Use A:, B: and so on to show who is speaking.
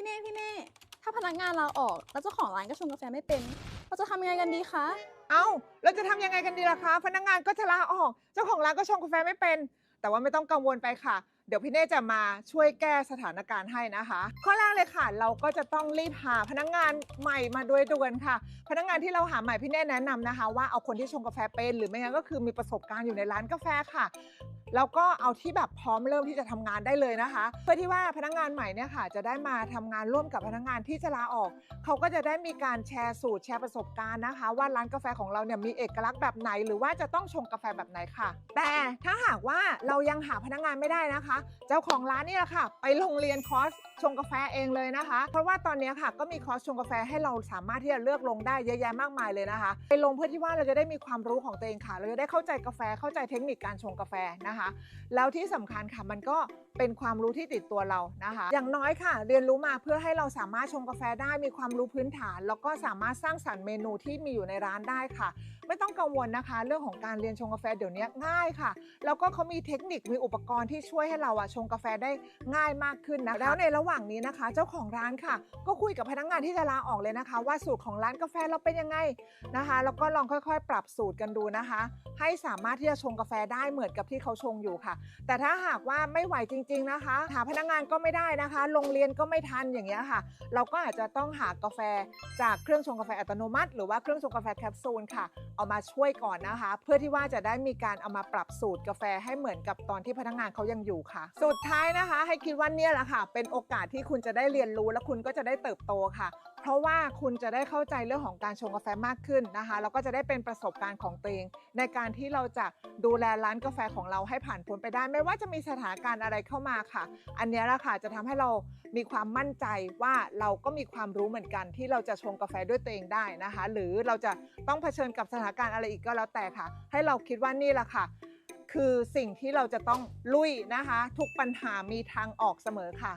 A: พี่เน่พี่เน่ถ้าพนักงานเราออก แล้วเจ้าของร้านก็ชงกาแฟไม่เป็น เราจะทำยังไงกันดีคะ
B: เอ้าเราจะทำยังไงกันดีล่ะคะ พนักงานก็จะลาออก เจ้าของร้านก็ชงกาแฟไม่เป็น แต่ว่าไม่ต้องกังวลไปค่ะ เดี๋ยวพี่เน่จะมาช่วยแก้สถานการณ์ให้นะคะ ข้อแรกเลยค่ะ เราก็จะต้องรีบหาพนักงานใหม่มาด้วยด่วนค่ะ พนักงานที่เราหาใหม่พี่เน่แนะนำนะคะ ว่าเอาคนที่ชงกาแฟเป็นหรือไม่งั้นก็คือมีประสบการณ์อยู่ในร้านกาแฟค่ะแล้วก็เอาที่แบบพร้อมเริ่มที่จะทำงานได้เลยนะคะ เพื่อที่ว่าพนักงานใหม่เนี่ยค่ะ จะได้มาทำงานร่วมกับพนักงานที่จะลาออก เขาก็จะได้มีการแชร์สูตรแชร์ประสบการณ์นะคะ ว่าร้านกาแฟของเราเนี่ยมีเอกลักษณ์แบบไหน หรือว่าจะต้องชงกาแฟแบบไหนค่ะ แต่ถ้าหากว่าเรายังหาพนักงานไม่ได้นะคะเจ้าของร้านนี่แหละค่ะ ไปโรงเรียนคอร์สชงกาแฟเองเลยนะคะ เพราะว่าตอนนี้ค่ะก็มีคอร์สชงกาแฟให้เราสามารถที่จะเลือกลงได้เยอะแยะมากมายเลยนะคะ ไปลงเพื่อที่ว่าเราจะได้มีความรู้ของตัวเองค่ะ เราจะได้เข้าใจกาแฟเข้าใจเทคนิคการชงกาแฟนะคะ แล้วที่สำคัญค่ะมันก็เป็นความรู้ที่ติดตัวเรานะคะ อย่างน้อยค่ะ เรียนรู้มาเพื่อให้เราสามารถชงกาแฟได้มีความรู้พื้นฐาน แล้วก็สามารถสร้างสรรค์เมนูที่มีอยู่ในร้านได้ค่ะ ไม่ต้องกังวลนะคะ เรื่องของการเรียนชงกาแฟเดี๋ยวนี้ง่ายค่ะ แล้วก็เขามีเทคนิคมีอุปกรณ์ที่ช่วยให้เราอะชงกาแฟได้ง่ายมากขึ้นนะคะแล้วในระหว่างนี้นะคะ เจ้าของร้านค่ะ ก็คุยกับพนักงานที่จะลาออกเลยนะคะ ว่าสูตรของร้านกาแฟเราเป็นยังไงนะคะแล้วก็ลองค่อยๆ ปรับสูตรกันดูนะคะ ให้สามารถที่จะชงกาแฟได้เหมือนกับที่เขาชงอยู่ค่ะ แต่ถ้าหากว่าไม่ไหวจริง ๆนะคะ หาพนักงานก็ไม่ได้นะคะโรงเรียนก็ไม่ทันอย่างเงี้ยค่ะ เราก็อาจจะต้องหากาแฟจากเครื่องชงกาแฟอัตโนมัติ หรือว่าเครื่องชงกาแฟแคปซูลค่ะ เอามาช่วยก่อนนะคะ เพื่อที่ว่าจะได้มีการเอามาปรับสูตรกาแฟให้เหมือนกับตอนที่พนักงานเขายังอยู่ค่ะสุดท้ายนะคะ ให้คิดว่าเนี่ยแหละค่ะ เป็นโอกาสที่คุณจะได้เรียนรู้และคุณก็จะได้เติบโตค่ะ เพราะว่าคุณจะได้เข้าใจเรื่องของการชงกาแฟมากขึ้นนะคะแล้วก็จะได้เป็นประสบการณ์ของตัวเองในการที่เราจะดูแลร้านกาแฟของเราให้ผ่านพ้นไปได้ ไม่ว่าจะมีสถานการณ์อะไรเข้ามาค่ะ อันนี้แหละค่ะจะทำให้เรามีความมั่นใจว่าเราก็มีความรู้เหมือนกัน ที่เราจะชงกาแฟด้วยตัวเองได้นะคะ หรือเราจะต้องเผชิญกับสถานการณ์อะไรอีกก็แล้วแต่ค่ะ ให้เราคิดว่านี่แหละค่ะ คือสิ่งที่เราจะต้องลุยนะคะ ทุกปัญหามีทางออกเสมอค่ะ